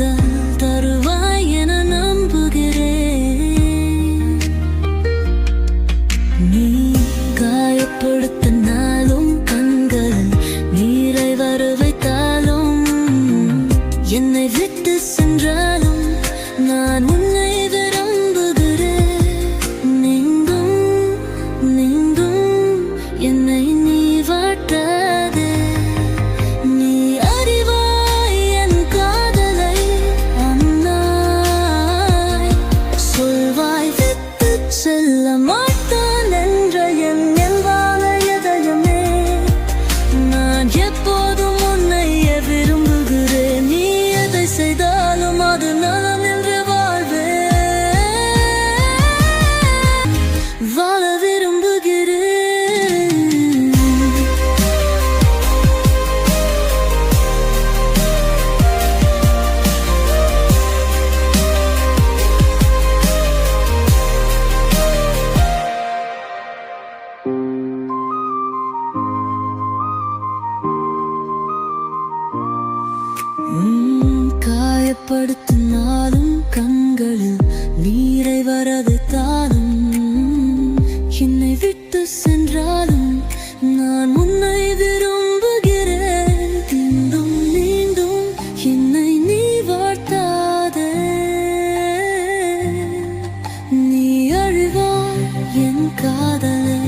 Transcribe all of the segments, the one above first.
காதல் தருவாய் என நம்புகிறேன். நீ காயப்படுத்த நாளும் கண்கள் நீரை வரவைத்தாலும் என்னை விட்டு சென்ற கட்டுப்படுத்தும் நாளும் கண்களில் நீரை வரது தானும் என்னை விட்டு சென்றாலும் நான் உன்னை விரும்புகிறேன். இன்னும் மீண்டும் என்னை நீ வார்த்தாதே நீ அழிவாய் என் காதலை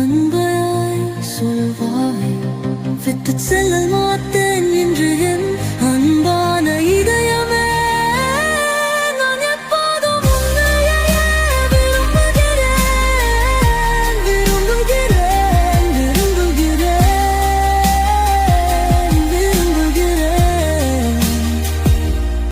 அன்பையாய் சொல்வாய். விட்டு செல்ல மாட்டேன் என்று என்